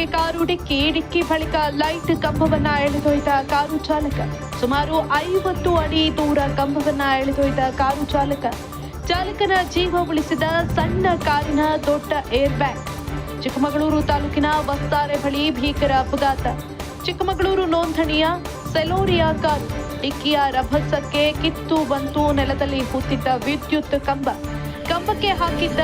ಡಿಕ್ಕಿ ಡಿಕ್ಕಿ ಬಳಿಕ ಲೈಟ್ ಕಂಬವನ್ನ ಎಳೆದೊಯ್ದ ಕಾರು ಚಾಲಕ. ಸುಮಾರು ಐವತ್ತು ಅಡಿ ದೂರ ಕಂಬವನ್ನ ಎಳೆದೊಯ್ದ ಕಾರು ಚಾಲಕ. ಚಾಲಕನ ಜೀವ ಉಳಿಸಿದ ಸಣ್ಣ ಕಾರಿನ ದೊಡ್ಡ ಏರ್ ಬ್ಯಾಗ್ ಚಿಕ್ಕಮಗಳೂರು ತಾಲೂಕಿನ ವಸ್ತಾರೆ ಬಳಿ ಭೀಕರ ಅಪಘಾತ. ಚಿಕ್ಕಮಗಳೂರು ನೋಂದಣಿಯ ಸೆಲೋರಿಯಾ ಕಾರ್. ಡಿಕ್ಕಿಯ ರಭಸಕ್ಕೆ ಕಿತ್ತು ಬಂತು ನೆಲದಲ್ಲಿ ಕೂತಿದ್ದ ವಿದ್ಯುತ್ ಕಂಬ. ಕಂಬಕ್ಕೆ ಹಾಕಿದ್ದ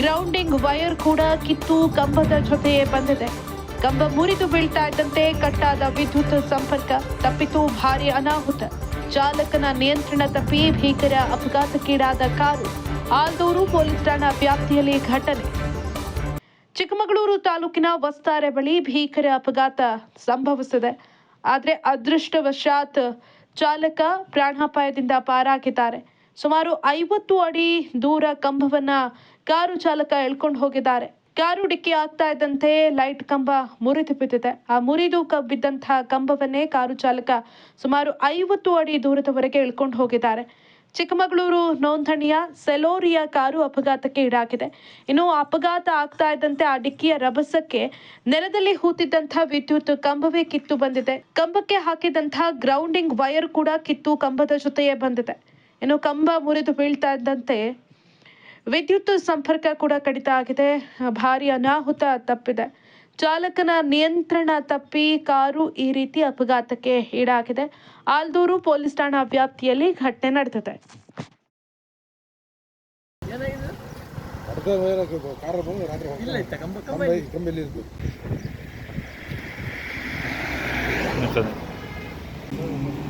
ಗ್ರೌಂಡಿಂಗ್ ವೈರ್ ಕೂಡ ಕಿತ್ತು ಕಂಬದ ಜೊತೆಯೇ ಬಂದಿದೆ. ಕಂಬ ಮುರಿದು ಬೀಳ್ತಾ ಇದ್ದಂತೆ ಕಟ್ಟಾದ ವಿದ್ಯುತ್ ಸಂಪರ್ಕ ತಪ್ಪಿತು ಭಾರಿ ಅನಾಹುತ. ಚಾಲಕನ ನಿಯಂತ್ರಣ ತಪ್ಪಿ ಭೀಕರ ಅಪಘಾತಕ್ಕೀಡಾದ ಕಾರು ಆಲ್ದೂರು ಪೊಲೀಸ್ ಠಾಣಾ ವ್ಯಾಪ್ತಿಯಲ್ಲಿ ಘಟನೆ. ಚಿಕ್ಕಮಗಳೂರು ತಾಲೂಕಿನ ವಸ್ತಾರೆ ಬಳಿ ಭೀಕರ ಅಪಘಾತ ಸಂಭವಿಸಿದೆ. ಆದರೆ ಅದೃಷ್ಟವಶಾತ್ ಚಾಲಕ ಪ್ರಾಣಾಪಾಯದಿಂದ ಪಾರಾಗಿದ್ದಾರೆ. ಸುಮಾರು ಐವತ್ತು ಅಡಿ ದೂರ ಕಂಬವನ್ನ ಕಾರು ಚಾಲಕ ಎಳ್ಕೊಂಡು ಹೋಗಿದ್ದಾರೆ. ಕಾರು ಡಿಕ್ಕಿ ಆಗ್ತಾ ಇದ್ದಂತೆ ಲೈಟ್ ಕಂಬ ಮುರಿದು ಬಿದ್ದಿದೆ. ಆ ಮುರಿದು ಕ- ಕಂಬವನ್ನೇ ಕಾರು ಚಾಲಕ ಸುಮಾರು ಐವತ್ತು ಅಡಿ ದೂರದವರೆಗೆ ಎಳ್ಕೊಂಡು ಹೋಗಿದ್ದಾರೆ. ಚಿಕ್ಕಮಗಳೂರು ನೋಂದಣಿಯ ಸೆಲೋರಿಯ ಕಾರು ಅಪಘಾತಕ್ಕೆ ಈಡಾಗಿದೆ. ಇನ್ನು ಅಪಘಾತ ಆಗ್ತಾ ಇದ್ದಂತೆ ಆ ಡಿಕ್ಕಿಯ ರಭಸಕ್ಕೆ ನೆಲದಲ್ಲಿ ಹೂತಿದ್ದಂತಹ ವಿದ್ಯುತ್ ಕಂಬವೇ ಕಿತ್ತು ಬಂದಿದೆ. ಕಂಬಕ್ಕೆ ಹಾಕಿದಂತಹ ಗ್ರೌಂಡಿಂಗ್ ವೈರ್ ಕೂಡ ಕಿತ್ತು ಕಂಬದ ಜೊತೆಯೇ ಬಂದಿದೆ. ಇನ್ನು ಕಂಬ ಮುರಿದು ಬೀಳ್ತಾ ಇದ್ದಂತೆ ವಿದ್ಯುತ್ ಸಂಪರ್ಕ ಕೂಡ ಕಡಿತ ಆಗಿದೆ. ಭಾರಿ ಅನಾಹುತ ತಪ್ಪಿದೆ. ಚಾಲಕನ ನಿಯಂತ್ರಣ ತಪ್ಪಿ ಕಾರು ಈ ರೀತಿ ಅಪಘಾತಕ್ಕೆ ಈಡಾಗಿದೆ. ಆಲ್ದೂರು ಪೊಲೀಸ್ ಠಾಣಾ ವ್ಯಾಪ್ತಿಯಲ್ಲಿ ಘಟನೆ ನಡೆದಿದೆ. ಕಂಬ